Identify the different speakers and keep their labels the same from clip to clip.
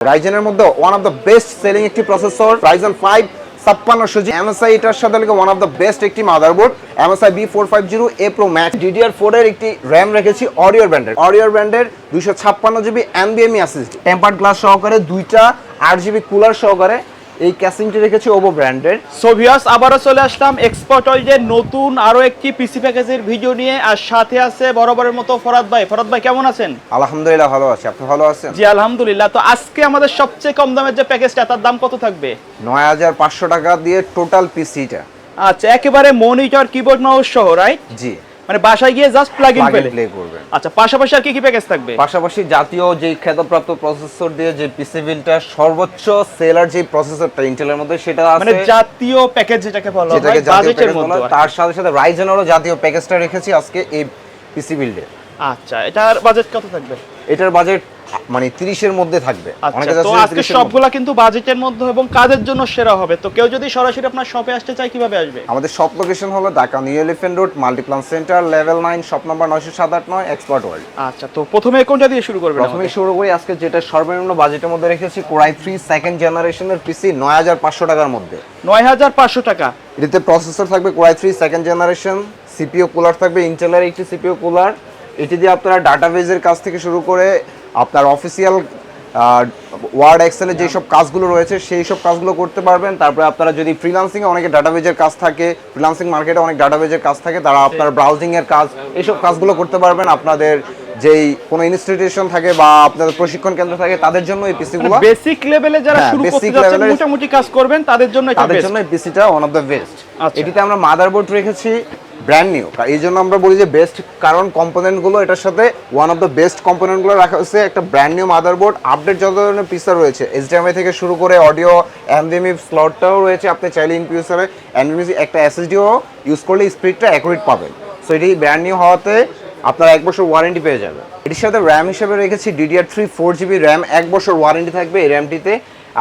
Speaker 1: রাইজেনের মধ্যে one of the best selling একটি processor Ryzen five ছাপ্পান্নশো জি এমএসআই এটার সাথে লেগে ওয়ান অফ দ্য বেস্ট একটি motherboard MSI B four five zero A pro max DDR four এর একটি র্যাম রেখেছি অরিয়র ব্র্যান্ডের অরিয়র ব্র্যান্ডের দুইশো ছাপ্পান্ন জিবি এনবিএমই আসিস টেম্পার্ড গ্লাস সহকারে দুইটা আট জিবি কুলার সহকারে এই ক্যাসিংটি রেখেছি ওভো ব্র্যান্ডের।
Speaker 2: সো ভিউয়ার্স আবারও চলে আসলাম এক্সপার্ট অয়েলের নতুন আরও একটি পিসি প্যাকেজের ভিডিও নিয়ে। আর সাথে আছে বরাবরের মতো ফরাদ ভাই। ফরাদ ভাই কেমন আছেন?
Speaker 1: আলহামদুলিল্লাহ ভালো আছি। আপনি ভালো আছেন?
Speaker 2: জি আলহামদুলিল্লাহ। তো আজকে আমাদের সবচেয়ে কম দামের যে প্যাকেজটা তার দাম কত থাকবে?
Speaker 1: নয় হাজার পাঁচশো টাকা দিয়ে টোটাল পিসিটা
Speaker 2: আচ্ছা একেবারে মনিটর কিবোর্ড মাউস সহ রাইট
Speaker 1: জি।
Speaker 2: মানে বাসায় গিয়ে জাস্ট প্লাগ ইন পেলে।
Speaker 1: প্লে করবেন
Speaker 2: আচ্ছা পাশাপাশি আর কি কি প্যাকেজ থাকবে?
Speaker 1: পাশাপাশি জাতীয় যে খ্যাতপ্রাপ্ত প্রসেসর দিয়ে যে পিসি বিলটা সর্বোচ্চ সেলার যে প্রসেসরটা ইন্টেলের মধ্যে সেটা আছে।
Speaker 2: মানে জাতীয় প্যাকেজ যেটাকে বলা হয় বাজেটের মধ্যে
Speaker 1: তার সাথে সাথে রাইজেনেরও জাতীয় প্যাকেজটা রেখেছি আজকে এই পিসি বিল্ডে
Speaker 2: আচ্ছা এটার বাজেট কত থাকবে?
Speaker 1: এটার বাজেট মানে 30 এর মধ্যে থাকবে।
Speaker 2: আচ্ছা তো আজকে
Speaker 1: 30
Speaker 2: সবগুলা কিন্তু বাজেটের মধ্যে এবং কাজের জন্য সেরা হবে। তো কেউ যদি সরাসরি আপনার শপে আসতে চায় কীভাবে আসবে?
Speaker 1: আমাদের শপ লোকেশন হলো Dhaka New Elephant Road Multiplan Center level nine shop number নয়শো সাত আট নয় এক্সপার্ট ওয়ার্ল্ড
Speaker 2: আচ্ছা তো প্রথমে কোনটা দিয়ে শুরু করবে
Speaker 1: প্রথমে শুরু করি আজকে যেটা সর্বনিম্ন বাজেটের মধ্যে রেখেছি কোরাই থ্রি সেকেন্ড জেনারেশনের পিসি নয় হাজার পাঁচশো টাকার মধ্যে।
Speaker 2: নয় হাজার পাঁচশো টাকা।
Speaker 1: এটিতে প্রসেসর থাকবে core i three second generation CPU cooler থাকবে ইন্টেলের একটি সিপিও কুলার এটি দিয়ে আপনারা ডাটাবেজের কাজ থেকে শুরু করে আপনার অফিসিয়াল ওয়ার্ড এক্সেলের যেসব কাজগুলো রয়েছে সেই সব কাজগুলো করতে পারবেন। তারপরে আপনারা যদি ফ্রিলান্সিংয়ে অনেকে ডাটাবেজের কাজ থাকে ফ্রিলান্সিং মার্কেটে অনেক ডাটাবেজের কাজ থাকে তারা আপনার ব্রাউজিংয়ের কাজ এইসব কাজগুলো করতে পারবেন। আপনাদের যেই কোনো ইনস্টিটিউশন থাকে বা আপনাদের প্রশিক্ষণ কেন্দ্র থাকে তাদের জন্য এই পিসিগুলো
Speaker 2: বেসিক লেভেলে যারা
Speaker 1: হ্যাঁ,
Speaker 2: শুরু করতে যাচ্ছেন মোটামুটি কাজ করবেন তাদের জন্য এটা
Speaker 1: তাদের
Speaker 2: বেস্ট
Speaker 1: জন্য এই পিসিটা ওয়ান অফ দ্য বেস্ট। এটিতে আমরা মাদারবোর্ড রেখেছি ব্র্যান্ড নিউ এই জন্য আমরা বলি যে বেস্ট কারণ কম্পোনেন্টগুলো এটার সাথে ওয়ান অফ দ্য বেস্ট কম্পোনেন্টগুলো রাখা হয়েছে, একটা ব্র্যান্ড নিউ মাদারবোর্ড আপডেট যত ধরনের পিসার রয়েছে এইচডিএমআই থেকে শুরু করে অডিও এমডিএমই স্লটটাও রয়েছে, আপনি চাইলে ইনফিউসারে এনডিএমই একটা এসএসডিও ইউজ করলে স্পিডটা অ্যাকুরেট পাবেন। সো এটি ব্র্যান্ড নিউ হওয়াতে আপনার এক বছর ওয়ারেন্টি পেয়ে যাবে। এটির সাথে র্যাম হিসেবে রেখেছি DDR three four GB RAM এক বছর ওয়ারেন্টি থাকবে এই র্যামটিতে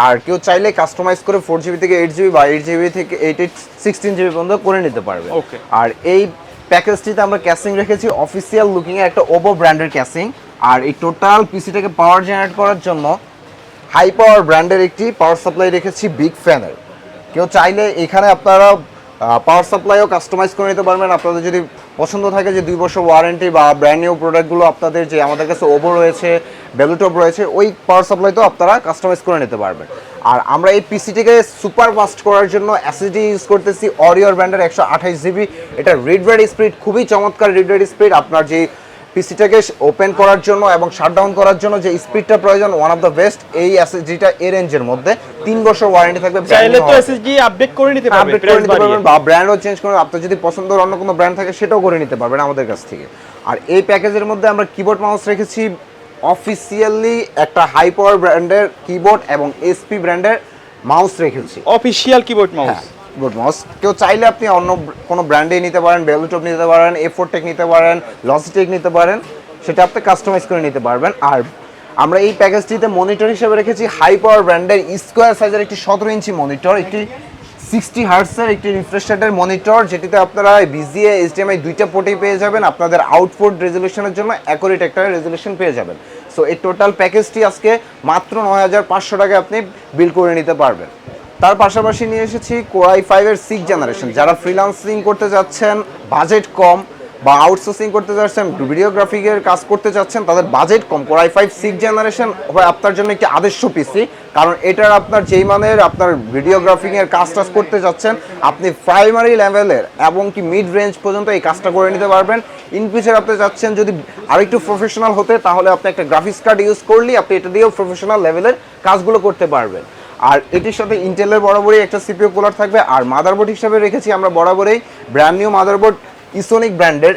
Speaker 1: আর কেউ চাইলে কাস্টমাইজ করে ফোর জিবি থেকে এইট জিবি বা এইট জিবি থেকে এইট এইট সিক্সটিন জিবি পর্যন্ত করে নিতে পারবে. আর এই প্যাকেজটিতে আমরা ক্যাসিং রেখেছি অফিসিয়াল লুকিং এর একটা ওপো ব্র্যান্ডের ক্যাসিং আর এই টোটাল পিসিটাকে পাওয়ার জেনারেট করার জন্য হাই পাওয়ার ব্র্যান্ডের একটি পাওয়ার সাপ্লাই রেখেছি বিগ ফ্যানের কেউ চাইলে এখানে আপনারা পাওয়ার সাপ্লাইও কাস্টমাইজ করে নিতে পারবেন। আপনাদের যদি পছন্দ থাকে যে দুই বছর ওয়ারেন্টি বা ব্র্যান্ড নিউ প্রোডাক্টগুলো আপনাদের যে আমাদের কাছে ওভো রয়েছে বেলুটপ রয়েছে, ওই পাওয়ার সাপ্লাই তো আপনারা কাস্টমাইজ করে নিতে পারবেন। আর আমরা এই পিসিটিকে সুপার ফাস্ট করার জন্য অ্যাসিডি ইউজ করতেছি। অরিওর ব্র্যান্ডের একশো আঠাশ জিবি এটা রিড রেড স্পিড খুবই চমৎকার রেড স্পিড আপনার যে পিসিটাকে ওপেন করার জন্য এবং শাটডাউন করার জন্য যে স্পিডটা প্রয়োজন ওয়ান অফ দ্য বেস্ট এই এসএসডিটা এ রেঞ্জের মধ্যে। তিন বছর ওয়ারেন্টি থাকবে
Speaker 2: চাইলে তো এসএসডি আপডেট করে নিতে পারবে
Speaker 1: আপডেট করে নিতে পারবেন বা ব্র্যান্ডও চেঞ্জ করে আপনার যদি পছন্দের অন্য কোনো ব্র্যান্ড থাকে সেটাও করে নিতে পারবেন আমাদের কাছ থেকে। আর এই প্যাকেজের মধ্যে আমরা কিবোর্ড মাউস রেখেছি। অফিসিয়ালি একটা হাই পাওয়ার ব্র্যান্ডের কিবোর্ড এবং এসপি ব্র্যান্ডের মাউস রেখেছি।
Speaker 2: অফিশিয়াল কিবোর্ড মাউস
Speaker 1: কিবোর্ড কেউ চাইলে আপনি অন্য কোনো ব্র্যান্ডে নিতে পারেন বেলুটপ নিতে পারেন এ ফোর টেক নিতে পারেন লজিটেক নিতে পারেন, সেটা আপনি কাস্টমাইজ করে নিতে পারবেন। আর আমরা এই প্যাকেজটিতে মনিটর হিসেবে রেখেছি হাই পাওয়ার ব্র্যান্ডের স্কোয়ার সাইজের একটি সতেরো ইঞ্চি মনিটর একটি সিক্সটি হার্টসের একটি রিফ্রেশ মনিটর যেটিতে আপনারা বিজিএ এইচডিএমআই দুইটা পোর্টেই পেয়ে যাবেন। আপনাদের আউটপুট রেজলিউশনের জন্য অ্যাকুরেট একটা রেজলিউশন পেয়ে যাবেন। সো এই টোটাল প্যাকেজটি আজকে মাত্র নয় হাজার পাঁচশো টাকায় আপনি বিল করে নিতে পারবেন। তার পাশাপাশি নিয়ে এসেছি কোরাই ফাইভের সিক্স জেনারেশন যারা ফ্রিলান্সিং করতে যাচ্ছেন বাজেট কম বা আউটসোর্সিং করতে যাচ্ছেন ভিডিওগ্রাফিকের কাজ করতে চাচ্ছেন তাদের budget com. Core i five six generation হয় আপনার জন্য একটি আদর্শ পিসি কারণ এটার আপনার যেই মানের আপনার ভিডিওগ্রাফিংয়ের কাজ টাজ করতে যাচ্ছেন, আপনি প্রাইমারি লেভেলের এবং কি মিড রেঞ্জ পর্যন্ত এই কাজটা করে নিতে পারবেন। ইন ফিউচার আপনি চাচ্ছেন যদি আরেকটু প্রফেশনাল হতে, তাহলে আপনি একটা গ্রাফিক্স কার্ড ইউজ করলেই আপনি এটা দিয়েও প্রফেশনাল লেভেলের কাজগুলো করতে পারবেন। আর এটির সাথে ইন্টেলের বরাবরই একটা সিপিইউ কুলার থাকবে। আর মাদারবোর্ড হিসাবে রেখেছি আমরা বরাবরই ব্র্যান্ড নিউ মাদারবোর্ড ইসোনিক ব্র্যান্ডের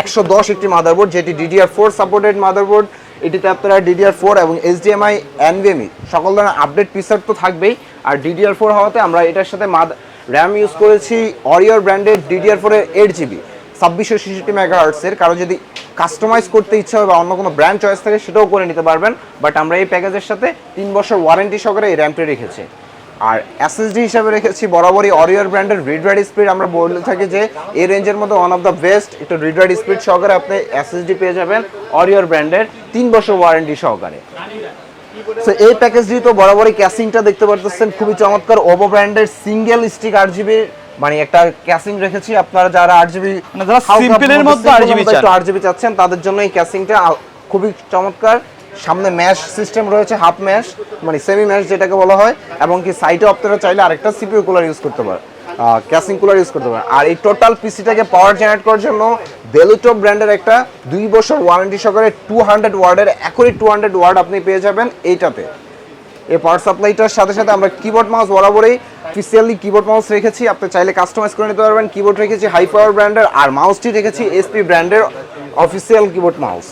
Speaker 1: একশো দশ একটি মাদারবোর্ড যেটি ডিডিআর ফোর সাপোর্টেড মাদারবোর্ড এটিতে আপনারা ডিডিআর ফোর এবং এইচডিএমআই এনভিএমই সকল ধরনের আপডেট পিসার তো থাকবেই। আর ডিডিআর ফোর হওয়াতে আমরা এটার সাথে মাদ র্যাম ইউজ করেছি অরিয়র ব্র্যান্ডের ডিডিআর ফোরের এইট জিবি ছাব্বিশশো মেগা হার্টসের কারও যদি কাস্টমাইজ করতে ইচ্ছা হয় বা অন্য কোনো ব্র্যান্ড চয়েস থাকে সেটাও করে নিতে পারবেন। বাট আমরা এই প্যাকেজের সাথে তিন বছর ওয়ারেন্টি সহকারে এই র্যামটি রেখেছি। আর এসএসডি হিসাবে রেখেছি বরাবরই অরিয়র ব্র্যান্ডের রিড রাইড স্পিড আমরা বলে থাকি যে এই রেঞ্জের মধ্যে ওয়ান অফ দ্য বেস্ট একটু রিড রাইড স্পিড সহকারে আপনি এসএসডি পেয়ে যাবেন অরিয়র ব্র্যান্ডের তিন বছর ওয়ারেন্টি সহকারে। তো এই প্যাকেজটি তো বরাবরই ক্যাসিংটা দেখতে পারতেছেন। খুবই চমৎকার। ওভো ব্র্যান্ডের সিঙ্গেল স্টিক আর জিবি মানে একটা ক্যাসিং রেখেছি আপনারা যারা আট জিবি
Speaker 2: যারা এর মধ্যে 8GB চান।
Speaker 1: আট জিবি চাচ্ছেন তাদের জন্য এই ক্যাসিংটা খুবই চমৎকার। সামনে ম্যাশ সিস্টেম রয়েছে হাফ ম্যাশ মানে সেমি ম্যাশ যেটাকে বলা হয় এবং কি সাইডে আপনারা চাইলে আরেকটা সিপিইউ কুলার ইউজ করতে পারেন। ক্যাসিং কুলার ইউজ করতে পারেন। আর এই টোটাল পিসিটাকে পাওয়ার জেনারেট করার জন্য বেলুটো ব্র্যান্ডের একটা দুই বছর ওয়ারেন্টি সহকারে টু হান্ড্রেড ওয়ার্ডের একুরি টু হান্ড্রেড ওয়ার্ড আপনি পেয়ে যাবেন এইটাতে। এই পাওয়ার সাপ্লাইটার সাথে সাথে আমরা কিবোর্ড মাউস বরাবরই স্পেশালি কিবোর্ড মাউস রেখেছি, আপনি চাইলে কাস্টমাইজ করে নিতে পারবেন। কিবোর্ড রেখেছি হাই পাওয়ার ব্র্যান্ডের আর মাউসটি রেখেছি এসপি ব্র্যান্ডের অফিসিয়াল কিবোর্ড মাউস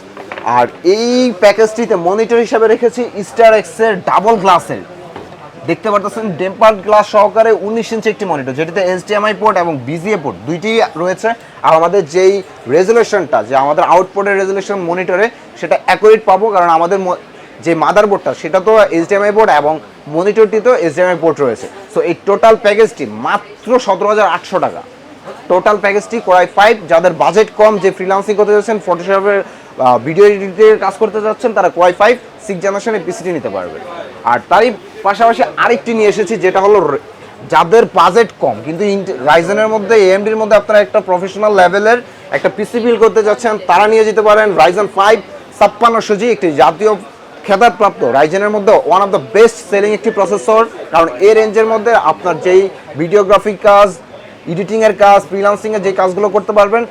Speaker 1: আর এই প্যাকেজটিতে মনিটর হিসাবে রেখেছি স্টার এক্সের ডাবল গ্লাসের দেখতে পারতেছেন ডেম্পার গ্লাস সহকারে উনিশ ইঞ্চি একটি মনিটর যেটিতে এইচডিএমআই পোর্ট এবং বিজিএ পোর্ট দুইটি রয়েছে। আর আমাদের যেই রেজুলেশনটা যে আমাদের আউটপুটের রেজুলেশন মনিটরে সেটা অ্যাকুরেট পাবো, কারণ আমাদের যে মাদারবোর্ডটা সেটা তো এইচডিএমআই পোর্ট এবং মনিটরটিতেও এইচডিএমআই পোর্ট রয়েছে। সো এই টোটাল প্যাকেজটি মাত্র সতেরো হাজার আটশো টাকা। টোটাল প্যাকেজটি করাই ফাইভ যাদের বাজেট কম, যে ফ্রিলান্সিং করতে যাচ্ছেন ফটোশপের ভিডিও এডিটের কাজ করতে যাচ্ছেন, তারা কোয়াই ফাইভ সিক্স জেনারেশনের পিসিটি নিতে পারবে। আর তারই পাশাপাশি আরেকটি নিয়ে এসেছি, যেটা হলো যাদের বাজেট কম, কিন্তু রাইজেনের মধ্যে এএমডির মধ্যে আপনারা একটা প্রফেশনাল লেভেলের একটা পিসি বিল করতে যাচ্ছেন, তারা নিয়ে যেতে পারেন রাইজেন ফাইভ ছাপ্পান্নশো জি একটি জাতীয় খেতাবপ্রাপ্ত। রাইজেনের মধ্যে one of the best selling একটি প্রসেসর কারণ এই রেঞ্জের মধ্যে আপনার যেই ভিডিওগ্রাফিক কাজ এডিটিংয়ের কাজ ফ্রিলান্সিং এর যে কাজগুলো করতে পারবেন,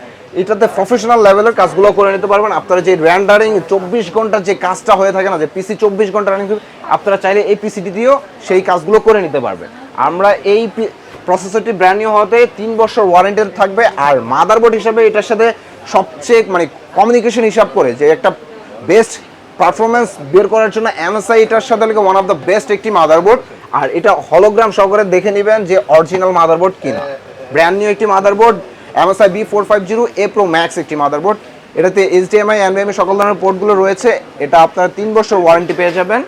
Speaker 1: এটাতে প্রফেশনাল লেভেলের কাজগুলো করে নিতে পারবেন। আপনারা যে র্যান্ডারিং চব্বিশ ঘণ্টার যে কাজটা হয়ে থাকে না, যে পিসি চব্বিশ ঘণ্টা রানিং আপনারা চাইলে এই পিসিটি দিয়েও সেই কাজগুলো করে নিতে পারবেন। আমরা এই প্রসেসরটি ব্র্যান্ড হওয়াতে তিন বছর ওয়ারেন্টি থাকবে, আর মাদারবোর্ড হিসাবে এটার সাথে সবচেয়ে মানে কমিউনিকেশন হিসাব করে যে একটা বেস্ট পারফরমেন্স বের করার জন্য এমএসআই এটার সাথে লেগে ওয়ান অফ দ্য বেস্ট একটি মাদারবোর্ড আর এটা হলোগ্রাম সহকারে দেখে নেবেন যে অরিজিনাল মাদারবোর্ড কিনা। ব্র্যান্ড নিউ একটি motherboard MSI B four five zero A pro max একটি মাদারবোর্ড এটাতে এইচডিএমআই এনবিএমআই সকল ধরনের পোর্টগুলো রয়েছে। এটা আপনারা তিন বছর ওয়ারেন্টি পেয়ে যাবেন।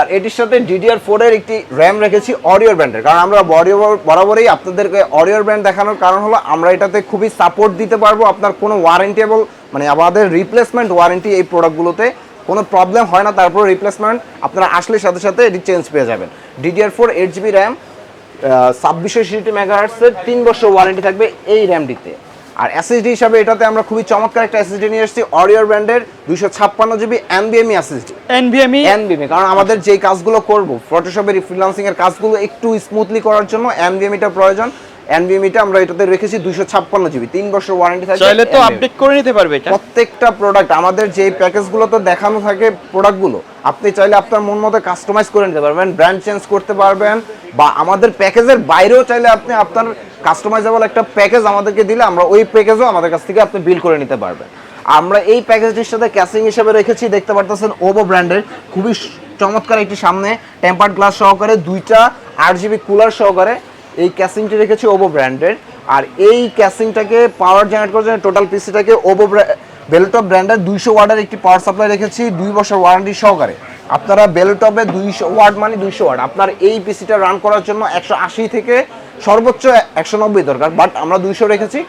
Speaker 1: আর এটির সাথে ডিডিআর ফোর এর একটি র্যাম রেখেছি অরিওর ব্র্যান্ডের কারণ আমরা বরাবর বরাবরই আপনাদেরকে অরিওর ব্র্যান্ড দেখানোর কারণ হলো আমরা এটাতে খুবই সাপোর্ট দিতে পারব। আপনার কোনো ওয়ারেন্টেবল মানে আমাদের রিপ্লেসমেন্ট ওয়ারেন্টি এই প্রোডাক্টগুলোতে কোনো প্রবলেম হয় না তারপর রিপ্লেসমেন্ট আপনারা আসলে সাথে সাথে এটি চেঞ্জ পেয়ে যাবেন। DDR four eight GB RAM ছাব্বিশশো সিটি মেগাহার্টসের তিন বছর ওয়ারেন্টি থাকবে এই র্যামটিতে আর এসএসডি হিসাবে এটাতে আমরা খুবই চমৎকার একটা এসএসডি নিয়ে এসেছি অরিওর ব্র্যান্ডের দুইশো ছাপ্পান্ন জিবি এনবিএমই এসএসডি
Speaker 2: এনভিএমই
Speaker 1: এনবিএমই কারণ আমাদের যেই কাজগুলো করব ফটোশপের ফ্রিল্যান্সিং এর কাজগুলো একটু স্মুথলি করার জন্য এনবিএমইটা প্রয়োজন। এনবিএমইটা আমরা এটাতে রেখেছি দুইশো ছাপ্পান্ন জিবি তিন বছর ওয়ারেন্টি থাকবে
Speaker 2: চাইলে তো আপডেট করে নিতে পারবে এটা।
Speaker 1: প্রত্যেকটা প্রোডাক্ট আমাদের যে প্যাকেজগুলো তো দেখানো থাকে প্রোডাক্টগুলো আপনি চাইলে আপনার মন মতো কাস্টমাইজ করে নিতে পারবেন ব্র্যান্ড চেঞ্জ করতে পারবেন বা আমাদের প্যাকেজের বাইরেও চাইলে আপনি আপনার কাস্টমাইজেবল একটা প্যাকেজ আমাদেরকে দিলে আমরা ওই প্যাকেজও আমাদের কাছ থেকে আপনি বিল করে নিতে পারবেন। আমরা এই প্যাকেজটির সাথে ক্যাসিং হিসেবে রেখেছি দেখতে পারতেছেন ওভো ব্র্যান্ডের খুবই চমৎকার একটি সামনে টেম্পার্ড গ্লাস সহকারে দুইটা আট জিবি কুলার সহকারে এই ক্যাসিংটি রেখেছি ওভো ব্র্যান্ডের। আর এই ক্যাসিংটাকে পাওয়ার জেনারেট করার জন্য টোটাল পিসিটাকে ওভো বেলটপ ব্র্যান্ডের দুইশো ওয়ার্ডের একটি পাওয়ার সাপ্লাই রেখেছি, দুই বছর ওয়ারেন্টি সহকারে। আপনারা বেলটপে দুইশো ওয়ার্ড মানে দুইশো ওয়ার্ড আপনার এই পিসিটা রান করার জন্য একশো আশি থেকে সর্বোচ্চ একশো নব্বই দরকার বাট আমরা দুইশো রেখেছি,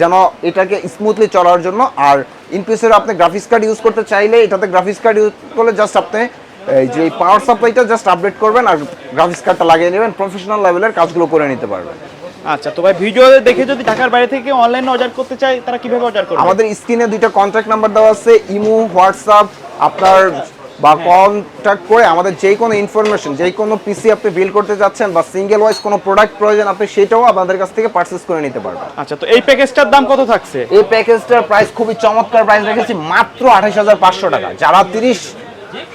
Speaker 1: যেন এটাকে স্মুথলি চলার জন্য। আর ইনপিসের আপনি গ্রাফিক্স কার্ড ইউজ করতে চাইলে, এটাতে গ্রাফিক্স কার্ড ইউজ করলে জাস্ট আপনি এই যে পাওয়ার সাপ্লাইটা জাস্ট আপডেট করবেন আর গ্রাফিক্স কার্ডটা লাগিয়ে নেবেন প্রফেশনাল লেভেলের কাজগুলো করে নিতে পারবেন।
Speaker 2: আচ্ছা তো ভাই ভিডিও দেখে যদি ঢাকার বাইরে থেকে অনলাইনে অর্ডার করতে চাই তারা কীভাবে অর্ডার করবে?
Speaker 1: আমাদের স্ক্রিনে দুইটা কন্ট্যাক্ট নাম্বার দেওয়া আছে ইমো হোয়াটসঅ্যাপ আপনার বা কন্ট্যাক্ট করে আমাদের যে কোনো ইনফরমেশন যে কোনো পিসি আপনি বিল করতে যাচ্ছেন বা সিঙ্গেল ওয়াইজ কোনো প্রোডাক্ট প্রয়োজন আপনি সেটাও আমাদের কাছ থেকে পারচেস করে নিতে পারবেন।
Speaker 2: আচ্ছা তো এই প্যাকেজটার দাম কত থাকছে?
Speaker 1: এই প্যাকেজটার প্রাইস খুবই চমৎকার প্রাইস রেখেছি মাত্র আঠাশ হাজার পাঁচশো টাকা। যারা তিরিশ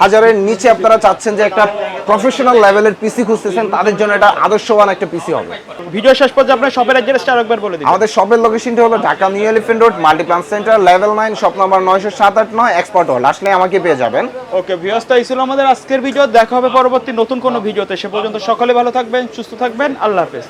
Speaker 1: হাজারের নিচে আপনারা চাচ্ছেন যে একটা প্রফেশনাল লেভেলের পিসি খুঁজতেছেন তাদের জন্য এটা আদর্শবান একটা পিসি হবে।
Speaker 2: ভিডিও শেষ পর্যন্ত আপনার শপের অ্যাড্রেসটা আরেকবার বলে দিন
Speaker 1: আমাদের শপের লোকেশনটা হলো Dhaka New Elephant Road Multiplan Center level nine shop number নয়শো সাত আট নয় এক্সপার্ট হল আসলে আমাকে পেয়ে যাবেন।
Speaker 2: ওকে ভিউয়ার্সটা এই ছিল আমাদের আজকের ভিডিও দেখা হবে পরবর্তী নতুন কোনো ভিডিওতে সে পর্যন্ত সকলে ভালো থাকবেন সুস্থ থাকবেন। আল্লাহ হাফেজ।